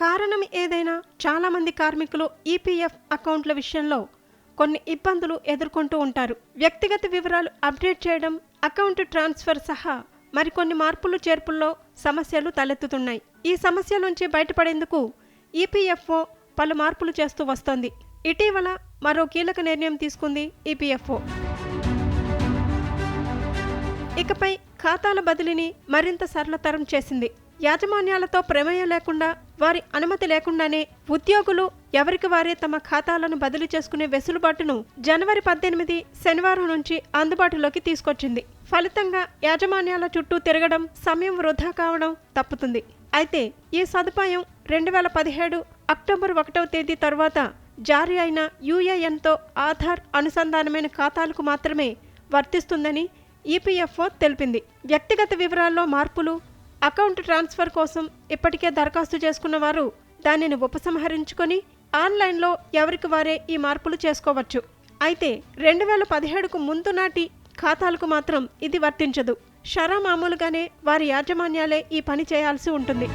కారణం ఏదైనా చాలామంది కార్మికులు ఈపీఎఫ్ అకౌంట్ల విషయంలో కొన్ని ఇబ్బందులు ఎదుర్కొంటూ ఉంటారు. వ్యక్తిగత వివరాలు అప్డేట్ చేయడం అకౌంట్ ట్రాన్స్ఫర్ సహా మరికొన్ని మార్పులు చేర్పుల్లో సమస్యలు తలెత్తుతున్నాయి. ఈ సమస్య నుంచి బయటపడేందుకు ఈపీఎఫ్ఓ పలు మార్పులు చేస్తూ వస్తోంది. ఇటీవల మరో కీలక నిర్ణయం తీసుకుంది ఈపీఎఫ్ఓ. ఇకపై ఖాతాల బదిలీని మరింత సరళతరం చేసింది. యాజమాన్యాలతో ప్రమేయం లేకుండా వారి అనుమతి లేకుండానే ఉద్యోగులు ఎవరికి వారే తమ ఖాతాలను బదిలీ చేసుకునే వెసులుబాటును జనవరి పద్దెనిమిది శనివారం నుంచి అందుబాటులోకి తీసుకొచ్చింది. ఫలితంగా యాజమాన్యాల చుట్టూ తిరగడం సమయం వృధా కావడం తప్పుతుంది. అయితే ఈ సదుపాయం రెండు వేల పదిహేడు అక్టోబర్ ఒకటవ తేదీ తర్వాత జారీ అయిన యూఏఎన్తో ఆధార్ అనుసంధానమైన ఖాతాలకు మాత్రమే వర్తిస్తుందని ఈపీఎఫ్ఓ తెలిపింది. వ్యక్తిగత వివరాల్లో మార్పులు అకౌంట్ ట్రాన్స్ఫర్ కోసం ఇప్పటికే దరఖాస్తు చేసుకున్న వారు దానిని ఉపసంహరించుకొని ఆన్లైన్లో ఎవరికి వారే ఈ మార్పులు చేసుకోవచ్చు. అయితే రెండు వేల పదిహేడుకు ముందు నాటి ఖాతాలకు మాత్రం ఇది వర్తించదు. షరా మామూలుగానే వారి యాజమాన్యాలే ఈ పని చేయాల్సి ఉంటుంది.